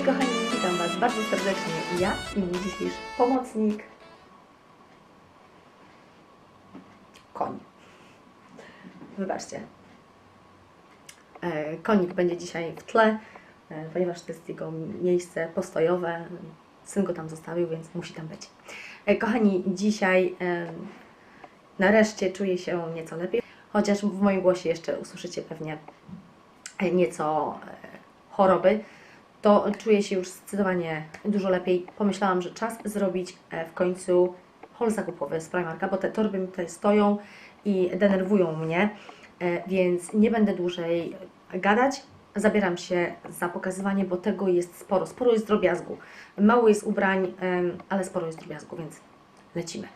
Hej kochani, witam Was bardzo serdecznie. Ja i mój dzisiejszy pomocnik. Koń. Wybaczcie. E, Konik będzie dzisiaj w tle, e, ponieważ to jest jego miejsce postojowe. Syn go tam zostawił, więc musi tam być. E, Kochani, dzisiaj nareszcie czuję się nieco lepiej, chociaż w moim głosie jeszcze usłyszycie pewnie nieco choroby to czuję się już zdecydowanie dużo lepiej. Pomyślałam, że czas zrobić e, w końcu haul zakupowy z Primarka, bo te torby mi tutaj stoją i denerwują mnie, e, więc nie będę dłużej gadać. Zabieram się za pokazywanie, bo tego jest sporo. Sporo jest drobiazgu. Mało jest ubrań, ale sporo jest drobiazgu, więc lecimy.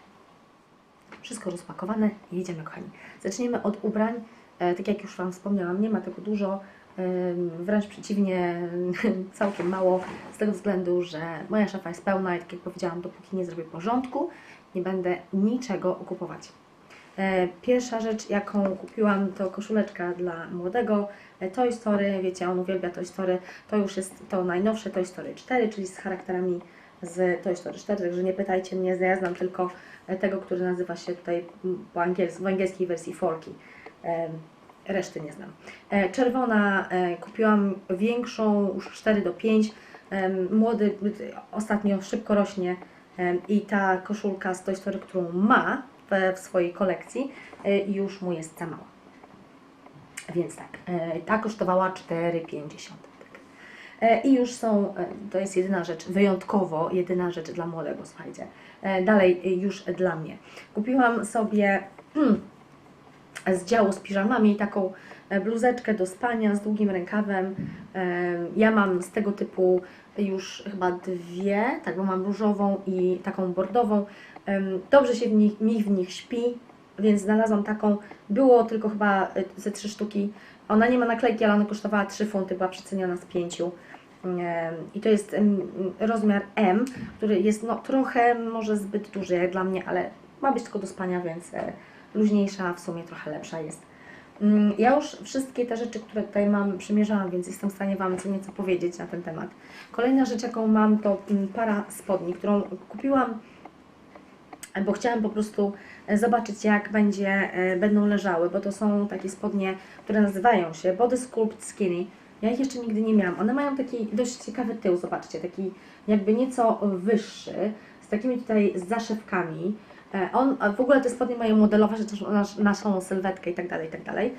Wszystko rozpakowane i jedziemy, kochani. Zaczniemy od ubrań. E, tak jak już Wam wspomniałam, nie ma tego dużo. Wręcz przeciwnie, całkiem mało, z tego względu, że moja szafa jest pełna i tak jak powiedziałam, dopóki nie zrobię porządku, nie będę niczego kupować. E, Pierwsza rzecz, jaką kupiłam, to koszuleczka dla młodego e, Toy Story. Wiecie, on uwielbia Toy Story. To już jest to najnowsze Toy Story 4, czyli z charakterami z Toy Story 4, także nie pytajcie mnie, ja znam tylko e, tego, który nazywa się tutaj po w angielskiej wersji Forky. Reszty nie znam. E, Czerwona e, kupiłam większą, już 4 do 5. Em, Młody ostatnio szybko rośnie i ta koszulka z Toy Story, którą ma w, swojej kolekcji, e, już mu jest za mała. Więc tak, e, ta kosztowała 4,50. Tak. E, I już są, e, to jest jedyna rzecz, wyjątkowo jedyna rzecz dla młodego, słuchajcie. E, Dalej e, już dla mnie. Kupiłam sobie hmm, z działu z piżamami taką e, bluzeczkę do spania z długim rękawem. E, Ja mam z tego typu już chyba dwie, tak, bo mam różową i taką bordową. Dobrze się w nich, mi w nich śpi, więc znalazłam taką. Było tylko chyba e, ze trzy sztuki. Ona nie ma naklejki, ale ona kosztowała 3 funty, była przeceniona z pięciu. Em, I to jest rozmiar M, który jest no, trochę może zbyt duży jak dla mnie, ale ma być tylko do spania, więc e, luźniejsza, w sumie trochę lepsza jest. Mm, Ja już wszystkie te rzeczy, które tutaj mam, przymierzałam, więc jestem w stanie Wam co nieco powiedzieć na ten temat. Kolejna rzecz, jaką mam, to mm, para spodni, którą kupiłam, bo chciałam po prostu e, zobaczyć, jak będzie, e, będą leżały, bo to są takie spodnie, które nazywają się Body Sculpt Skinny. Ja ich jeszcze nigdy nie miałam. One mają taki dość ciekawy tył, zobaczcie, taki jakby nieco wyższy, z takimi tutaj zaszewkami. E, On, w ogóle te spodnie mają modelować nasz, naszą sylwetkę i tak dalej, i tak dalej.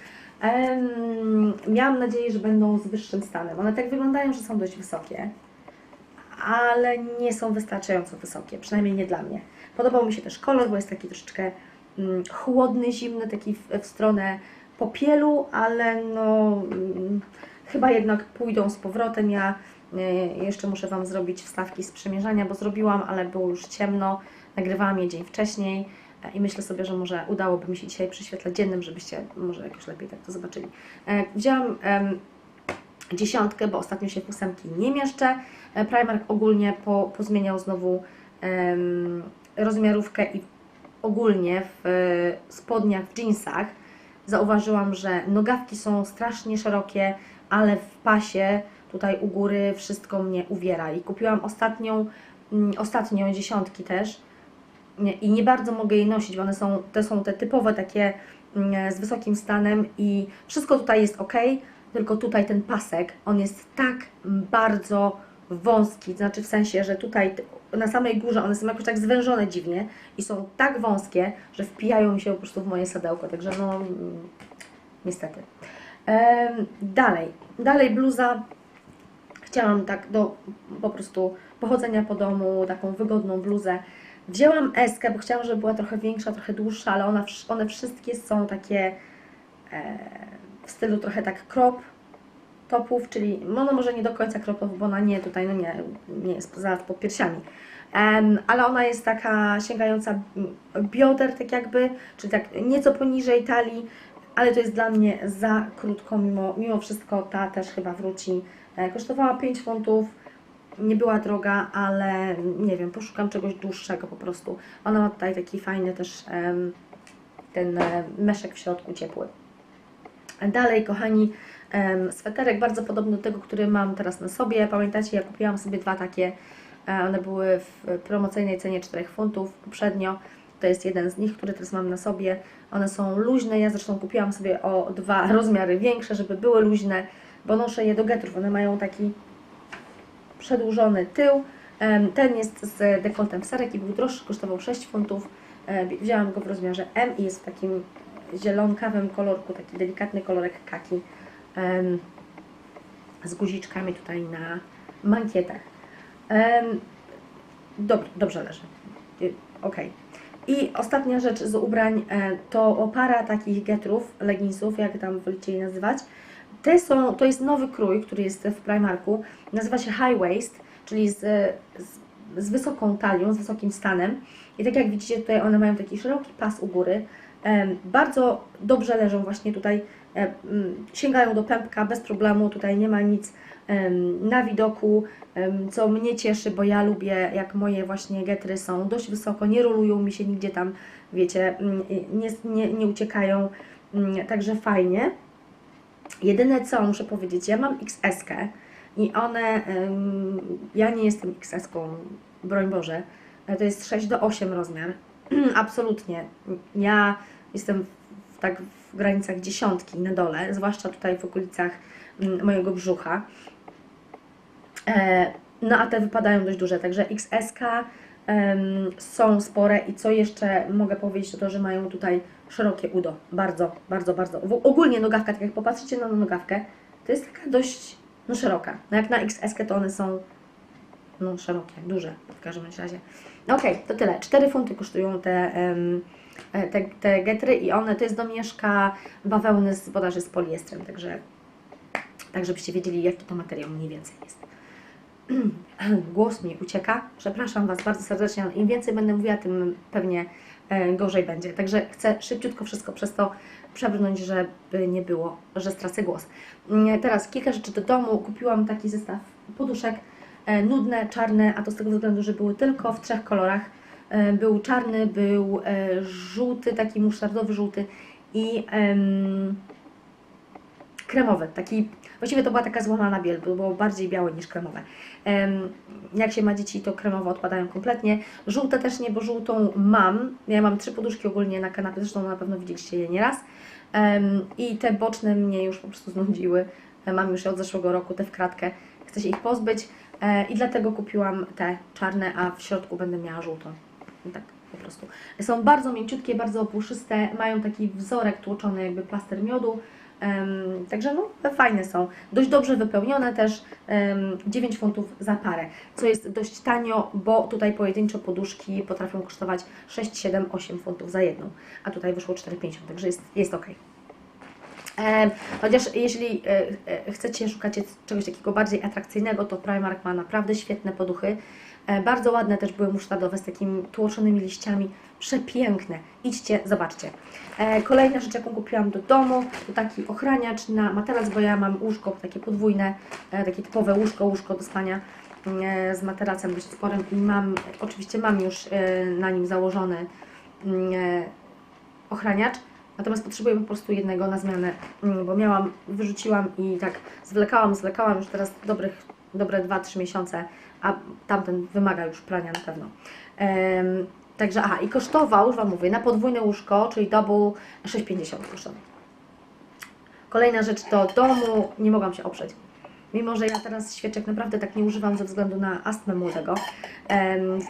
Miałam nadzieję, że będą z wyższym stanem. One tak wyglądają, że są dość wysokie, ale nie są wystarczająco wysokie, przynajmniej nie dla mnie. Podobał mi się też kolor, bo jest taki troszeczkę mm, chłodny, zimny, taki w, w stronę popielu, ale no mm, chyba jednak pójdą z powrotem. Ja y, jeszcze muszę Wam zrobić wstawki z przymierzania, bo zrobiłam, ale było już ciemno. Nagrywałam je dzień wcześniej e, i myślę sobie, że może udałoby mi się dzisiaj przy świetle dziennym, żebyście może jakoś lepiej tak to zobaczyli. E, Wzięłam dziesiątkę, bo ostatnio się w ósemki nie mieszczę. E, Primark ogólnie po, pozmieniał znowu rozmiarówkę i ogólnie w spodniach, w jeansach zauważyłam, że nogawki są strasznie szerokie, ale w pasie tutaj u góry wszystko mnie uwiera i kupiłam ostatnią, mm, ostatnią dziesiątki też i nie bardzo mogę jej nosić, bo one są, te są te typowe takie mm, z wysokim stanem i wszystko tutaj jest ok, tylko tutaj ten pasek, on jest tak bardzo wąski, znaczy w sensie, że tutaj na samej górze one są jakoś tak zwężone dziwnie i są tak wąskie, że wpijają mi się po prostu w moje sadełko, także no mm, niestety. Em, dalej, dalej bluza. Chciałam tak do po prostu pochodzenia po domu, taką wygodną bluzę. Wzięłam eskę, bo chciałam, żeby była trochę większa, trochę dłuższa, ale ona, one wszystkie są takie e, w stylu trochę tak crop topów, czyli no, no może nie do końca crop topów, bo ona nie tutaj, no nie, nie jest zaraz pod piersiami. Em, ale ona jest taka sięgająca bioder, tak jakby, czyli tak nieco poniżej talii, ale to jest dla mnie za krótko, mimo, mimo wszystko ta też chyba wróci. E, kosztowała 5 funtów, nie była droga, ale nie wiem, poszukam czegoś dłuższego po prostu. Ona ma tutaj taki fajny też ten e, meszek w środku ciepły. Dalej, kochani, sweterek, bardzo podobny do tego, który mam teraz na sobie. Pamiętacie, ja kupiłam sobie dwa takie, e, one były w promocyjnej cenie 4 funtów poprzednio. To jest jeden z nich, który teraz mam na sobie. One są luźne, ja zresztą kupiłam sobie o dwa rozmiary większe, żeby były luźne, bo noszę je do getrów. One mają taki przedłużony tył. Ten jest z dekoltem serek i był droższy, kosztował 6 funtów. Wzięłam go w rozmiarze M i jest w takim zielonkawym kolorku, taki delikatny kolorek kaki z guziczkami tutaj na mankietach. Em, Dob- dobrze leży. Y, Okej. I ostatnia rzecz z ubrań e, to para takich getrów, leginsów, jak tam wolicie je nazywać. Te są, to jest nowy krój, który jest w Primarku. Nazywa się high waist, czyli z, z, z wysoką talią, z wysokim stanem. I tak jak widzicie, tutaj one mają taki szeroki pas u góry. Bardzo dobrze leżą właśnie tutaj, sięgają do pępka bez problemu, tutaj nie ma nic na widoku, co mnie cieszy, bo ja lubię, jak moje właśnie getry są dość wysoko, nie rolują mi się nigdzie tam, wiecie, mm, nie, nie, nie uciekają, mm, także fajnie. Jedyne co muszę powiedzieć, ja mam XS-kę i one, em, ja nie jestem XS-ką, broń Boże, e, to jest 6 do 8 rozmiar, absolutnie. Ja jestem w, tak w granicach dziesiątki na dole, zwłaszcza tutaj w okolicach mm, mojego brzucha. E, no a te wypadają dość duże, także em, są spore i co jeszcze mogę powiedzieć, to to, że mają tutaj szerokie udo. Bardzo, bardzo, bardzo. Ogólnie nogawka, tak jak popatrzycie na nogawkę, to jest taka dość no, szeroka. No jak na XS-kę to one są no, szerokie, duże w każdym razie. Okej, to tyle. 4 funty kosztują te, e, te, te getry i one, to jest domieszka bawełny z bodaży z poliestrem, także tak żebyście wiedzieli jaki to materiał mniej więcej jest. Głos mi ucieka. Przepraszam Was bardzo serdecznie, ale im więcej będę mówiła, tym pewnie e, gorzej będzie. Także chcę szybciutko wszystko przez to przebrnąć, żeby nie było, że stracę głos. Mm, Teraz kilka rzeczy do domu. Kupiłam taki zestaw poduszek, e, nudne, czarne, a to z tego względu, że były tylko w trzech kolorach. E, Był czarny, był żółty, taki musztardowy żółty i em, kremowy, taki, właściwie to była taka złamana biel, to było bardziej białe niż kremowe. Em, jak się ma dzieci, to kremowe odpadają kompletnie. Żółte też nie, bo żółtą mam. Ja mam trzy poduszki ogólnie na kanapie, zresztą na pewno widzieliście je nieraz. I te boczne mnie już po prostu znudziły. Mam już je od zeszłego roku, te w kratkę. Chcę się ich pozbyć e, i dlatego kupiłam te czarne, a w środku będę miała żółtą. Tak po prostu. Są bardzo mięciutkie, bardzo puszyste, mają taki wzorek tłoczony jakby plaster miodu. Także no, fajne są. Dość dobrze wypełnione też, em, 9 funtów za parę, co jest dość tanio, bo tutaj pojedyncze poduszki potrafią kosztować 6, 7, 8 funtów za jedną, a tutaj wyszło 4,50, także jest, jest ok. Chociaż jeśli e, e, chcecie, szukacie czegoś takiego bardziej atrakcyjnego, to Primark ma naprawdę świetne poduchy. E, Bardzo ładne też były musztardowe z takimi tłoczonymi liściami. Przepiękne. Idźcie, zobaczcie. E, Kolejna rzecz, jaką kupiłam do domu, to taki ochraniacz na materac, bo ja mam łóżko takie podwójne, e, takie typowe łóżko, łóżko do spania e, z materacem dość sporym i mam, oczywiście mam już e, na nim założony mm, e, ochraniacz, natomiast potrzebuję po prostu jednego na zmianę, mm, bo miałam, wyrzuciłam i tak zwlekałam, zwlekałam już teraz dobrych, dobre 2-3 miesiące, a tamten wymaga już prania na pewno. Także, aha, i kosztował, już Wam mówię, na podwójne łóżko, czyli double 6,50 kosztował. Kolejna rzecz do domu, nie mogłam się oprzeć. Mimo, że ja teraz świeczek naprawdę tak nie używam ze względu na astmę młodego.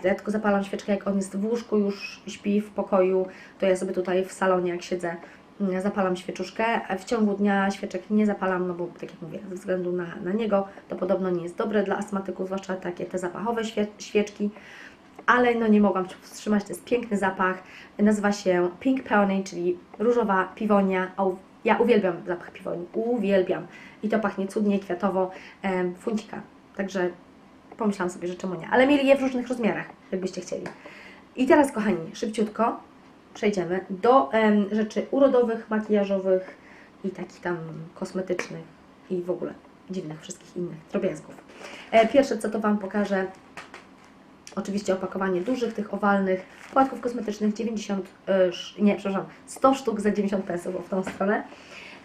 Ja tylko zapalam świeczkę, jak on jest w łóżku, już śpi w pokoju, to ja sobie tutaj w salonie, jak siedzę, mm, zapalam świeczuszkę. W ciągu dnia świeczek nie zapalam, no bo tak jak mówię, ze względu na, na niego, to podobno nie jest dobre dla astmatyków, zwłaszcza takie te zapachowe świe, świeczki ale no nie mogłam się powstrzymać, to jest piękny zapach, nazywa się Pink Peony, czyli różowa piwonia, ja uwielbiam zapach piwoni, uwielbiam. I to pachnie cudnie, kwiatowo, funcika, także pomyślałam sobie, że czemu nie, ale mieli je w różnych rozmiarach, jakbyście chcieli. I teraz kochani, szybciutko przejdziemy do em, rzeczy urodowych, makijażowych i takich tam kosmetycznych i w ogóle dziwnych wszystkich innych drobiazgów. E, pierwsze co to Wam pokażę, Oczywiście opakowanie dużych, tych owalnych płatków kosmetycznych 90, e, sz- nie, przepraszam, 100 sztuk za 90 pensów w tą stronę.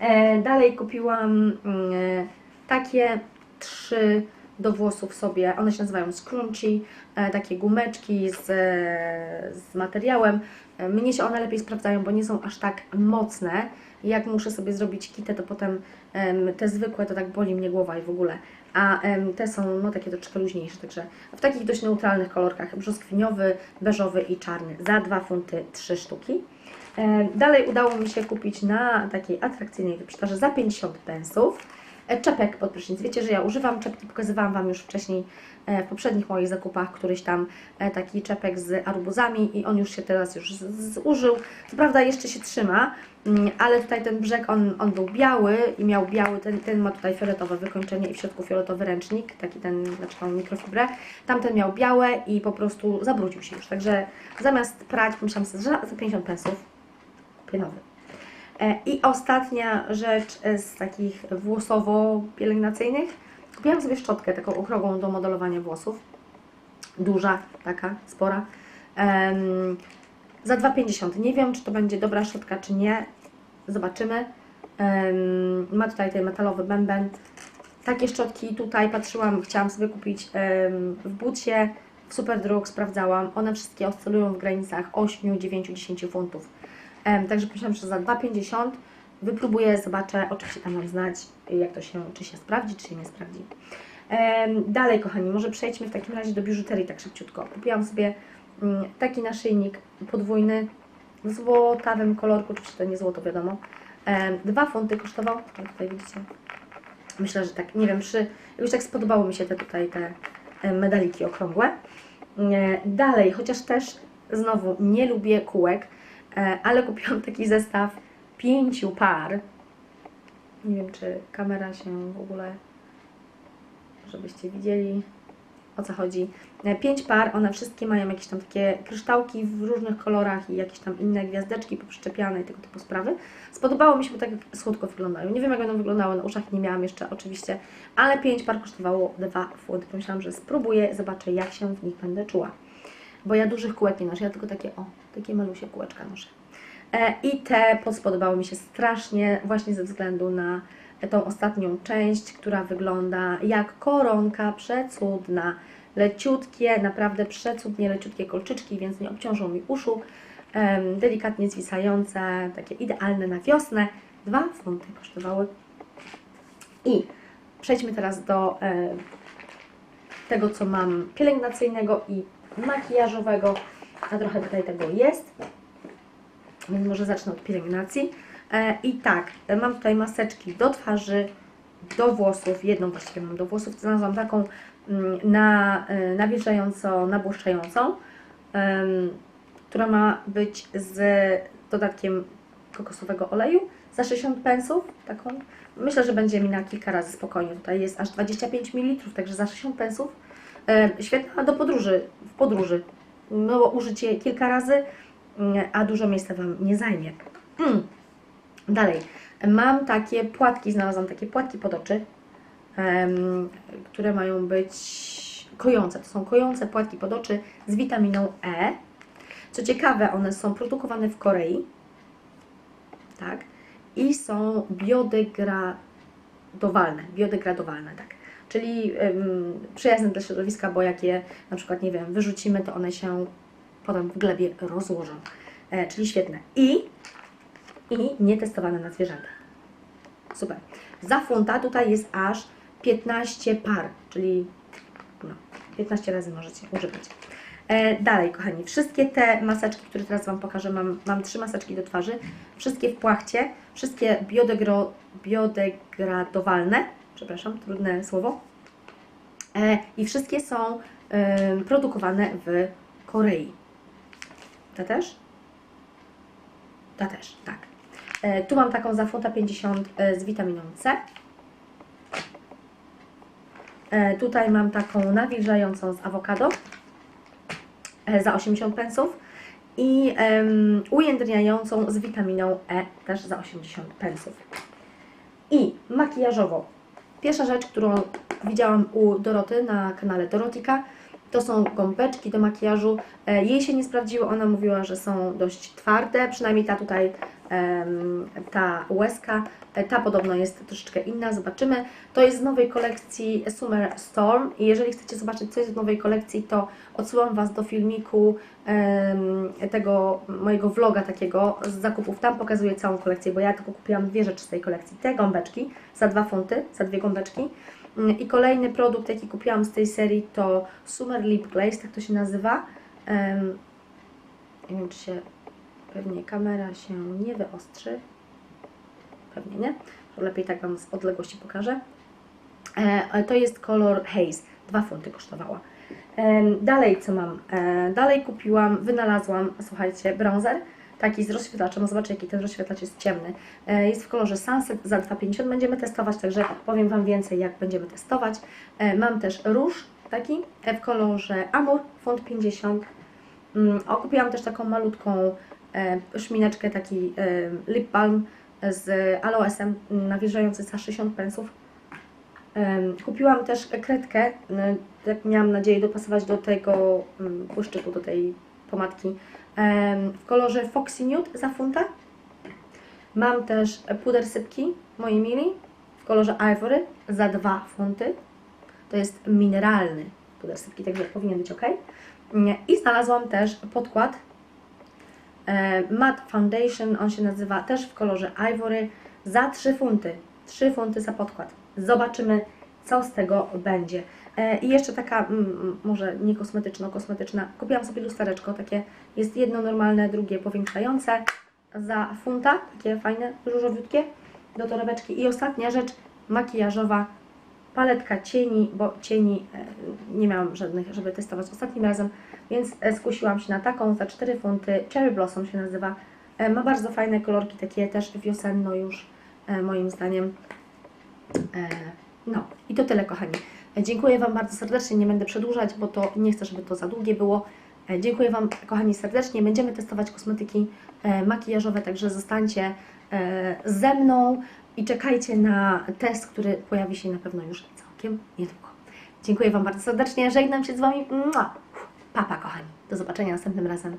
E, dalej kupiłam mm, takie trzy do włosów sobie, one się nazywają scrunchy, e, takie gumeczki z, e, z materiałem. Mnie się one lepiej sprawdzają, bo nie są aż tak mocne. Jak muszę sobie zrobić kitę, to potem em, te zwykłe to tak boli mnie głowa i w ogóle. A te są no takie troszeczkę luźniejsze, także w takich dość neutralnych kolorkach, brzoskwiniowy, beżowy i czarny. Za 2 funty 3 sztuki. Dalej udało mi się kupić na takiej atrakcyjnej wyprzedaży za 50 pensów e, czepek pod prysznic. Wiecie, że ja używam czepki, pokazywałam Wam już wcześniej e, w poprzednich moich zakupach któryś tam e, taki czepek z arbuzami i on już się teraz już zużył. Co prawda jeszcze się trzyma, ale tutaj ten brzeg, on, on był biały i miał biały, ten, ten ma tutaj fioletowe wykończenie i w środku fioletowy ręcznik, taki ten, znaczy tą mikrofibrę. Tamten miał białe i po prostu zabrudził się już, także zamiast prać, myślałam sobie, że za 50 pensów kupię nowy. E, I ostatnia rzecz e, z takich włosowo-pielęgnacyjnych. Kupiłam sobie szczotkę taką okrągłą do modelowania włosów. Duża, taka, spora. Em, za 2,50. Nie wiem, czy to będzie dobra szczotka, czy nie. Zobaczymy. Em, ma tutaj ten metalowy bęben. Takie szczotki tutaj patrzyłam, chciałam sobie kupić em, w bucie, w Superdrug, sprawdzałam. One wszystkie oscylują w granicach 8, 9, 10 funtów. Em, także pomyślałam, że za 2,50 wypróbuję, zobaczę, oczywiście tam mam znać, jak to się, czy się sprawdzi, czy się nie sprawdzi. Em, dalej, kochani, może przejdźmy w takim razie do biżuterii tak szybciutko. Kupiłam sobie taki naszyjnik podwójny w złotawym kolorku, oczywiście to nie złoto, wiadomo. Dwa funty kosztował, tutaj widzicie. Myślę, że tak, nie wiem, przy, już tak spodobały mi się te tutaj te e, medaliki okrągłe. E, Dalej, chociaż też znowu nie lubię kółek, e, ale kupiłam taki zestaw pięciu par. Nie wiem, czy kamera się w ogóle, żebyście widzieli o co chodzi. E, Pięć par, one wszystkie mają jakieś tam takie kryształki w różnych kolorach i jakieś tam inne gwiazdeczki poprzyczepiane i tego typu sprawy. Spodobało mi się, bo tak słodko wyglądają. Nie wiem, jak będą wyglądały na uszach, nie miałam jeszcze oczywiście, ale pięć par kosztowało dwa funty. Pomyślałam, że spróbuję, zobaczę, jak się w nich będę czuła. Bo ja dużych kółek nie noszę, ja tylko takie, o, takie malusie kółeczka noszę. E, I te spodobały mi się strasznie właśnie ze względu na tą ostatnią część, która wygląda jak koronka, przecudna, leciutkie, naprawdę przecudnie leciutkie kolczyczki, więc nie obciążą mi uszu, delikatnie zwisające, takie idealne na wiosnę. Dwa funty kosztowały. I przejdźmy teraz do tego, co mam pielęgnacyjnego i makijażowego, a trochę tutaj tego jest. Więc może zacznę od pielęgnacji. E, I tak, e, mam tutaj maseczki do twarzy, do włosów. Jedną właściwie mam do włosów. Znalazłam taką mm, na, e, nawilżająco, nabłyszczającą, która ma być z dodatkiem kokosowego oleju za 60 pensów. Taką. Myślę, że będzie mi na kilka razy spokojnie. Tutaj jest aż 25 ml, także za 60 pensów. Świetna do podróży, w podróży. No bo użycie kilka razy, mm, a dużo miejsca Wam nie zajmie. Mm. Dalej, mam takie płatki, znalazłam takie płatki pod oczy, em, które mają być kojące. To są kojące płatki pod oczy z witaminą E. Co ciekawe, one są produkowane w Korei, tak, i są biodegradowalne, biodegradowalne, tak. Czyli em, przyjazne dla środowiska, bo jak je na przykład, nie wiem, wyrzucimy, to one się potem w glebie rozłożą. E, czyli świetne. I i nietestowane na zwierzętach. Super. Za funta tutaj jest aż 15 par, czyli no, 15 razy możecie używać. E, dalej, kochani, wszystkie te maseczki, które teraz Wam pokażę, mam, mam trzy maseczki do twarzy, wszystkie w płachcie, wszystkie biodegro, biodegradowalne, przepraszam, trudne słowo, e, i wszystkie są e, produkowane w Korei. Ta też? Ta też, tak. E, tu mam taką za funta 50 e, z witaminą C. E, tutaj mam taką nawilżającą z awokado e, za 80 pensów i em, ujędrniającą z witaminą E też za 80 pensów. I makijażowo. Pierwsza rzecz, którą widziałam u Doroty na kanale Dorotika, to są gąbeczki do makijażu. Jej się nie sprawdziły, ona mówiła, że są dość twarde, przynajmniej ta tutaj ta łezka. E, Ta podobno jest troszeczkę inna, zobaczymy. To jest z nowej kolekcji Summer Storm i jeżeli chcecie zobaczyć, co jest w nowej kolekcji, to odsyłam Was do filmiku tego mojego vloga takiego z zakupów. Tam pokazuję całą kolekcję, bo ja tylko kupiłam dwie rzeczy z tej kolekcji. Te gąbeczki za dwa funty, za dwie gąbeczki. Mm, I kolejny produkt, jaki kupiłam z tej serii, to Summer Lip Glaze, tak to się nazywa. Nie wiem, czy się pewnie kamera się nie wyostrzy. Pewnie nie. Lepiej tak Wam z odległości pokażę. E, to jest kolor Haze. Dwa funty kosztowała. Em, Dalej co mam? E, Dalej kupiłam, wynalazłam, słuchajcie, bronzer. Taki z rozświetlaczem. Zobaczcie, jaki ten rozświetlacz jest ciemny. E, Jest w kolorze Sunset za 2,50. Będziemy testować, także powiem Wam więcej, jak będziemy testować. E, Mam też róż taki e, w kolorze Amur, font 50. Mm, O, kupiłam też taką malutką e, szmineczkę, taki e, lip balm z aloesem mm, nawilżający za 60 pensów. Em, Kupiłam też kredkę, tak miałam nadzieję dopasować do tego mm, błyszczyku, do tej pomadki w kolorze Foxy Nude za funta. Mam też puder sypki, moi mili, w kolorze Ivory za 2 funty. To jest mineralny puder sypki, także powinien być ok. I znalazłam też podkład e, Matte Foundation, on się nazywa też w kolorze Ivory za 3 funty. 3 funty za podkład. Zobaczymy, co z tego będzie. E, I jeszcze taka, mm, mm, może nie kosmetyczno-kosmetyczna, kupiłam sobie lustereczko, takie jest jedno normalne, drugie powiększające za funta, takie fajne, różowiutkie do torebeczki. I ostatnia rzecz, makijażowa, paletka cieni, bo cieni e, nie miałam żadnych, żeby testować ostatnim razem, więc e, skusiłam się na taką za 4 funty. Cherry Blossom się nazywa. E, Ma bardzo fajne kolorki, takie też wiosenno już, moim zdaniem. No i to tyle, kochani. Dziękuję Wam bardzo serdecznie, nie będę przedłużać, bo to nie chcę, żeby to za długie było. Dziękuję Wam, kochani, serdecznie. Będziemy testować kosmetyki makijażowe, także zostańcie ze mną i czekajcie na test, który pojawi się na pewno już całkiem niedługo. Dziękuję Wam bardzo serdecznie, żegnam się z Wami. Mua. Pa, pa, kochani. Do zobaczenia następnym razem.